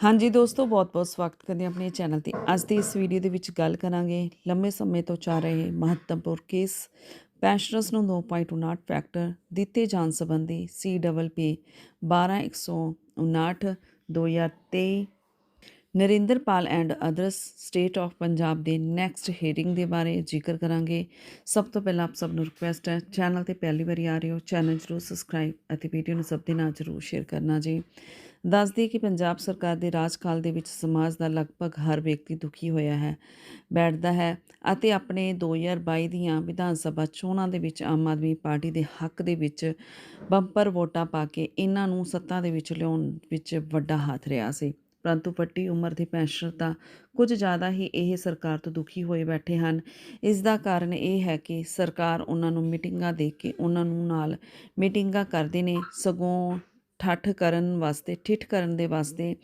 ਹਾਂਜੀ ਦੋਸਤੋ, ਬਹੁਤ-ਬਹੁਤ ਸਵਾਗਤ ਕਰਦੇ ਹਾਂ ਆਪਣੇ ਚੈਨਲ ਤੇ। ਅੱਜ ਦੀ ਇਸ ਵੀਡੀਓ ਦੇ ਵਿੱਚ ਗੱਲ ਕਰਾਂਗੇ ਲੰਮੇ ਸਮੇਂ ਤੋਂ ਚੱਲ ਰਹੇ ਮਹੱਤਵਪੂਰਨ ਕੇਸ ਪੈਨਸ਼ਨਰਸ ਨੂੰ 2.59 ਫੈਕਟਰ ਦਿੱਤੇ ਜਾਣ ਸੰਬੰਧੀ C double CWP 12159 2023 Narinderpal and others state of Punjab ਦੇ ਨੈਕਸਟ ਹੀਅਰਿੰਗ ਦੇ ਬਾਰੇ ਜ਼ਿਕਰ ਕਰਾਂਗੇ। ਸਭ ਤੋਂ ਪਹਿਲਾਂ ਆਪ ਸਭ ਨੂੰ ਰਿਕੁਐਸਟ ਹੈ ਚੈਨਲ ਤੇ ਪਹਿਲੀ ਵਾਰੀ ਆ ਰਹੇ ਹੋ ਚੈਨਲ ਜਰੂਰ ਸਬਸਕ੍ਰਾਈਬ ਅਤੇ ਵੀਡੀਓ ਨੂੰ ਸਭ ਦੇ ਨਾਲ ਜਰੂਰ ਸ਼ੇਅਰ ਕਰਨਾ ਜੀ। ਦੱਸ ਦਈਏ ਕਿ ਪੰਜਾਬ ਸਰਕਾਰ ਦੇ ਰਾਜਕਾਲ ਦੇ ਵਿੱਚ ਸਮਾਜ ਦਾ ਲਗਭਗ ਹਰ ਵਿਅਕਤੀ ਦੁਖੀ ਹੋਇਆ ਹੈ, ਬੈਠਦਾ ਹੈ ਅਤੇ ਆਪਣੇ 2022 ਦੀਆਂ ਵਿਧਾਨ ਸਭਾ ਚੋਣਾਂ ਦੇ ਵਿੱਚ ਆਮ ਆਦਮੀ ਪਾਰਟੀ ਦੇ ਹੱਕ ਦੇ ਵਿੱਚ ਬੰਪਰ ਵੋਟਾਂ ਪਾ ਕੇ ਇਹਨਾਂ ਨੂੰ ਸੱਤਾ ਦੇ ਵਿੱਚ ਲਿਆਉਣ ਵਿੱਚ ਵੱਡਾ ਹੱਥ ਰਿਹਾ ਸੀ। ਪਰੰਤੂ ਵੱਡੀ ਉਮਰ ਦੇ ਪੈਨਸ਼ਨਰ ਤਾਂ ਕੁਝ ਜ਼ਿਆਦਾ ਹੀ ਇਹ ਸਰਕਾਰ ਤੋਂ ਦੁਖੀ ਹੋਏ ਬੈਠੇ ਹਨ। ਇਸ ਦਾ ਕਾਰਨ ਇਹ ਹੈ ਕਿ ਸਰਕਾਰ ਉਹਨਾਂ ਨੂੰ ਮੀਟਿੰਗਾਂ ਦੇ ਕੇ ਉਹਨਾਂ ਨੂੰ ਨਾਲ ਮੀਟਿੰਗਾਂ ਕਰਦੇ ਨੇ, ਸਗੋਂ ਠੱਠ ਕਰਨ ਵਾਸਤੇ, ਠਿੱਠ ਕਰਨ ਦੇ ਵਾਸਤੇ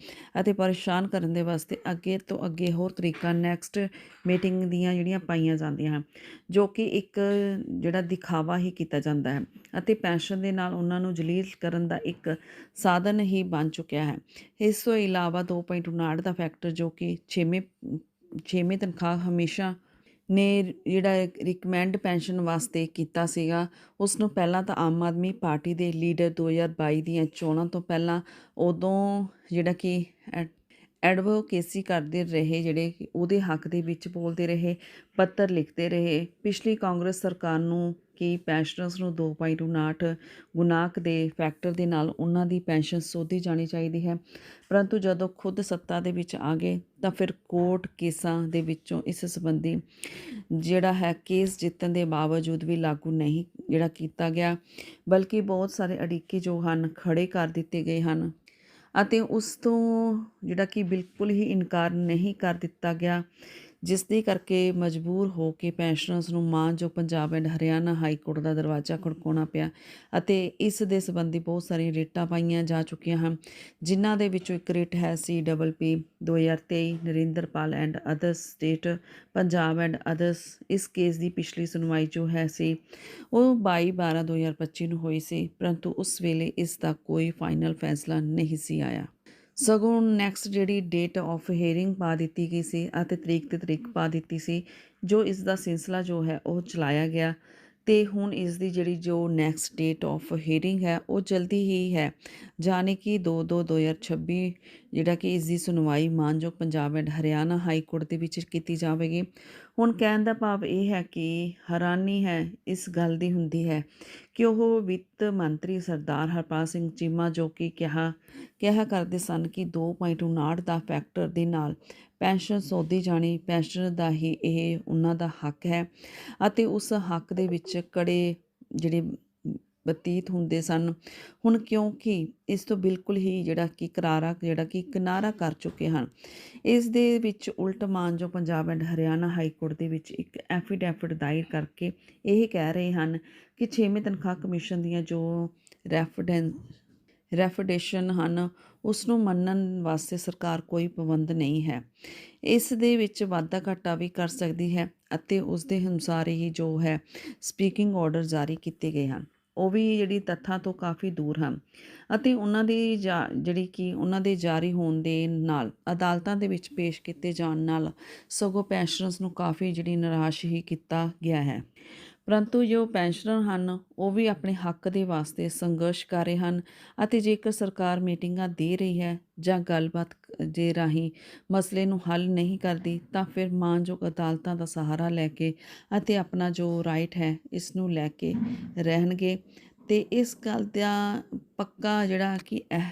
ਅਤੇ ਪਰੇਸ਼ਾਨ ਕਰਨ ਦੇ ਵਾਸਤੇ ਅੱਗੇ ਤੋਂ ਅੱਗੇ ਹੋਰ ਤਰੀਕਾ ਨੈਕਸਟ ਮੀਟਿੰਗ ਦੀਆਂ ਜਿਹੜੀਆਂ ਪਾਈਆਂ ਜਾਂਦੀਆਂ ਹਨ, ਜੋ ਕਿ ਇੱਕ ਜਿਹੜਾ ਦਿਖਾਵਾ ਹੀ ਕੀਤਾ ਜਾਂਦਾ ਹੈ ਅਤੇ ਪੈਨਸ਼ਨ ਦੇ ਨਾਲ ਉਹਨਾਂ ਨੂੰ ਜਲੀਲ ਕਰਨ ਦਾ ਇੱਕ ਸਾਧਨ ਹੀ ਬਣ ਚੁੱਕਿਆ ਹੈ। ਇਸ ਤੋਂ ਇਲਾਵਾ 2.59 ਦਾ ਫੈਕਟਰ ਜੋ ਕਿ 6ਵੇਂ 6ਵੇਂ ਤਨਖਾਹ ਹਮੇਸ਼ਾ ਨੇ ਜਿਹੜਾ ਰਿਕਮੈਂਡ ਪੈਨਸ਼ਨ ਵਾਸਤੇ ਕੀਤਾ ਸੀਗਾ ਉਸ ਨੂੰ ਪਹਿਲਾਂ ਤਾਂ ਆਮ ਆਦਮੀ ਪਾਰਟੀ ਦੇ ਲੀਡਰ 2022 ਦੀਆਂ ਚੋਣਾਂ ਤੋਂ ਪਹਿਲਾਂ ਉਦੋਂ ਜਿਹੜਾ ਕਿ ਐਡਵੋਕੇਸੀ ਕਰਦੇ ਰਹੇ, ਜਿਹੜੇ ਉਹਦੇ ਹੱਕ ਦੇ ਵਿੱਚ ਬੋਲਦੇ ਰਹੇ, ਪੱਤਰ ਲਿਖਦੇ ਰਹੇ। ਪਿਛਲੀ ਕਾਂਗਰਸ ਸਰਕਾਰ ਨੂੰ ਕਿ ਪੈਨਸ਼ਨਰਸ ਨੂੰ 2.59 ਗੁਨਾਕ ਦੇ ਫੈਕਟਰ ਦੇ ਨਾਲ ਉਹਨਾਂ ਦੀ ਪੈਨਸ਼ਨ ਸੋਧੀ ਜਾਣੀ ਚਾਹੀਦੀ ਹੈ। ਪਰੰਤੂ ਜਦੋਂ ਖੁਦ ਸੱਤਾ ਦੇ ਵਿੱਚ ਆ ਗਏ, ਤਾਂ ਫਿਰ ਕੋਰਟ ਕੇਸਾਂ ਦੇ ਵਿੱਚੋਂ ਇਸ ਸੰਬੰਧੀ ਜਿਹੜਾ ਹੈ ਕੇਸ ਜਿੱਤਣ ਦੇ ਬਾਵਜੂਦ ਵੀ ਲਾਗੂ ਨਹੀਂ ਜਿਹੜਾ ਕੀਤਾ ਗਿਆ, ਬਲਕਿ ਬਹੁਤ ਸਾਰੇ ਅੜਿੱਕੇ ਜੋ ਹਨ ਖੜੇ ਕਰ ਦਿੱਤੇ ਗਏ ਹਨ। ਅਤੇ ਉਸ ਤੋਂ ਜਿਹੜਾ ਕਿ ਬਿਲਕੁਲ ਹੀ ਇਨਕਾਰ ਨਹੀਂ ਕਰ ਦਿੱਤਾ ਗਿਆ। ਜਿਸ ਦੇ ਕਰਕੇ ਮਜਬੂਰ ਹੋ ਕੇ ਪੈਨਸ਼ਨਰਸ ਨੂੰ ਮਾਂ ਜੋ Punjab and Haryana high court ਦਾ ਦਰਵਾਜ਼ਾ ਖੜਕਾਉਣਾ ਪਿਆ ਅਤੇ ਇਸ ਦੇ ਸੰਬੰਧੀ ਬਹੁਤ ਸਾਰੀਆਂ ਰੇਟਾਂ ਪਾਈਆਂ ਜਾ ਚੁੱਕੀਆਂ ਹਨ ਜਿਨ੍ਹਾਂ ਦੇ ਵਿੱਚੋਂ ਇੱਕ ਰੇਟ ਹੈ C double P 2023 Narinderpal and others state Punjab and others. ਇਸ ਕੇਸ ਦੀ ਪਿਛਲੀ ਸੁਣਵਾਈ ਜੋ ਹੈ ਸੀ ਉਹ 22 12 2025 ਨੂੰ ਹੋਈ ਸੀ ਪਰੰਤੂ ਉਸ ਵੇਲੇ ਇਸ ਦਾ ਕੋਈ ਫਾਈਨਲ ਫੈਸਲਾ ਨਹੀਂ ਸੀ ਆਇਆ। ਸਗੋਂ ਨੈਕਸਟ ਜਿਹੜੀ ਡੇਟ ਆਫ ਹੀਅਰਿੰਗ ਪਾ ਦਿੱਤੀ ਗਈ ਸੀ ਅਤੇ ਤਰੀਕ ਤੇ ਤਰੀਕ ਪਾ ਦਿੱਤੀ ਸੀ, ਜੋ ਇਸ ਦਾ ਸਿਲਸਿਲਾ ਜੋ ਹੈ ਉਹ ਚਲਾਇਆ ਗਿਆ ਤੇ ਹੁਣ ਇਸ ਦੀ ਜਿਹੜੀ ਜੋ ਨੈਕਸਟ ਡੇਟ ਆਫ ਹੀਅਰਿੰਗ ਹੈ, ਉਹ ਜਲਦੀ ਹੀ ਹੈ, ਜਾਣੇ ਕਿ 2 2 2026 ਜਿਹੜਾ ਕਿ ਇਸ ਦੀ ਸੁਣਵਾਈ ਮਾਨਯੋਗ Punjab and Haryana high court ਦੇ ਵਿੱਚ ਕੀਤੀ ਜਾਵੇਗੀ। ਹੁਣ ਕਹਿਣ ਦਾ ਭਾਵ ਇਹ ਹੈ ਕਿ ਹੈਰਾਨੀ ਹੈ, ਇਸ ਗੱਲ ਦੀ ਹੁੰਦੀ ਹੈ ਕਿ ਉਹ ਵਿੱਤ ਮੰਤਰੀ ਸਰਦਾਰ ਹਰਪਾਲ ਸਿੰਘ ਚੀਮਾ ਜੋ ਕਿ ਕਿਹਾ ਕਿਹਾ ਕਰਦੇ ਸਨ ਕਿ 2.59 ਦਾ ਫੈਕਟਰ ਦੇ ਨਾਲ ਪੈਨਸ਼ਨ ਸੋਧੀ ਜਾਣੀ, ਪੈਨਸ਼ਨ ਦਾ ਹੀ ਇਹ ਉਹਨਾਂ ਦਾ ਹੱਕ ਹੈ ਅਤੇ ਉਸ ਹੱਕ ਦੇ ਵਿੱਚ ਕੜੇ ਜਿਹੜੇ ਬਤੀਤ ਹੁੰਦੇ ਸਨ। ਹੁਣ ਕਿਉਂਕਿ ਇਸ ਤੋਂ ਬਿਲਕੁਲ ਹੀ ਜਿਹੜਾ ਕਿ ਕਰਾਰਾ, ਜਿਹੜਾ ਕਿ ਕਿਨਾਰਾ ਕਰ ਚੁੱਕੇ ਹਨ। ਇਸ ਦੇ ਵਿੱਚ ਉਲਟ ਮਾਨ ਜੋ Punjab and Haryana high court ਦੇ ਵਿੱਚ ਇੱਕ ਐਫੀਡੈਵਿਟ ਦਾਇਰ ਕਰਕੇ ਇਹ ਕਹਿ ਰਹੇ ਹਨ ਕਿ 6ਵੇਂ ਤਨਖਾਹ ਕਮਿਸ਼ਨ ਦੀਆਂ ਜੋ ਰੈਫੀਡੈਂਸ ਰੈਫੀਡੇਸ਼ਨ ਹਨ, ਉਸ ਨੂੰ ਮੰਨਣ ਵਾਸਤੇ ਸਰਕਾਰ ਕੋਈ ਪਾਬੰਦ ਨਹੀਂ ਹੈ। ਇਸ ਦੇ ਵਿੱਚ ਵਾਧਾ ਘਾਟਾ ਵੀ ਕਰ ਸਕਦੀ ਹੈ ਅਤੇ ਉਸ ਦੇ ਅਨੁਸਾਰ ਹੀ ਜੋ ਹੈ ਸਪੀਕਿੰਗ ਆਰਡਰ ਜਾਰੀ ਕੀਤੇ ਗਏ ਹਨ। ਉਹ ਵੀ ਜਿਹੜੀ ਤੱਥਾਂ ਤੋਂ ਕਾਫੀ ਦੂਰ ਹਨ। ਅਤੇ ਉਹਨਾਂ ਦੀ ਜਿਹੜੀ ਕਿ ਉਹਨਾਂ ਦੇ ਜਾਰੀ ਹੋਣ ਦੇ ਨਾਲ, ਅਦਾਲਤਾਂ ਦੇ ਵਿੱਚ ਪੇਸ਼ ਕੀਤੇ ਜਾਣ ਨਾਲ ਸਗੋਂ ਪੈਨਸ਼ਨਰਸ ਨੂੰ ਕਾਫੀ ਜਿਹੜੀ ਨਿਰਾਸ਼ ਹੀ ਕੀਤਾ ਗਿਆ ਹੈ। ਪਰੰਤੂ ਜੋ ਪੈਨਸ਼ਨਰ ਹਨ, ਉਹ ਵੀ ਆਪਣੇ ਹੱਕ ਦੇ ਵਾਸਤੇ ਸੰਘਰਸ਼ ਕਰ ਰਹੇ ਹਨ ਅਤੇ ਜੇਕਰ ਸਰਕਾਰ ਮੀਟਿੰਗਾਂ ਦੇ ਰਹੀ ਹੈ ਜਾਂ ਗੱਲਬਾਤ ਜੇ ਰਾਹੀਂ ਮਸਲੇ ਨੂੰ ਹੱਲ ਨਹੀਂ ਕਰਦੀ, ਤਾਂ ਫਿਰ ਮਾਨਯੋਗ ਅਦਾਲਤਾਂ ਦਾ ਸਹਾਰਾ ਲੈ ਕੇ ਅਤੇ ਆਪਣਾ ਜੋ ਰਾਈਟ ਹੈ, ਇਸ ਨੂੰ ਲੈ ਕੇ ਰਹਿਣਗੇ। ਤੇ ਇਸ ਗੱਲ ਦਾ ਪੱਕਾ ਜਿਹੜਾ ਕਿ ਇਹ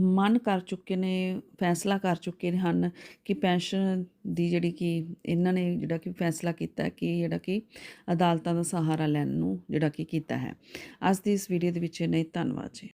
ਮਨ ਕਰ ਚੁੱਕੇ ਨੇ, ਫੈਸਲਾ ਕਰ ਚੁੱਕੇ ਹਨ ਕਿ ਪੈਨਸ਼ਨ ਦੀ ਜਿਹੜੀ ਕਿ ਇਹਨਾਂ ਨੇ ਜਿਹੜਾ ਕਿ ਫੈਸਲਾ ਕੀਤਾ ਕਿ ਜਿਹੜਾ ਕਿ ਅਦਾਲਤਾਂ ਦਾ ਸਹਾਰਾ ਲੈਣ ਨੂੰ ਜਿਹੜਾ ਕਿ ਕੀਤਾ ਹੈ। ਅੱਜ ਦੀ ਇਸ ਵੀਡੀਓ ਦੇ ਵਿੱਚ ਨਹੀਂ ਧੰਨਵਾਦ ਜੀ।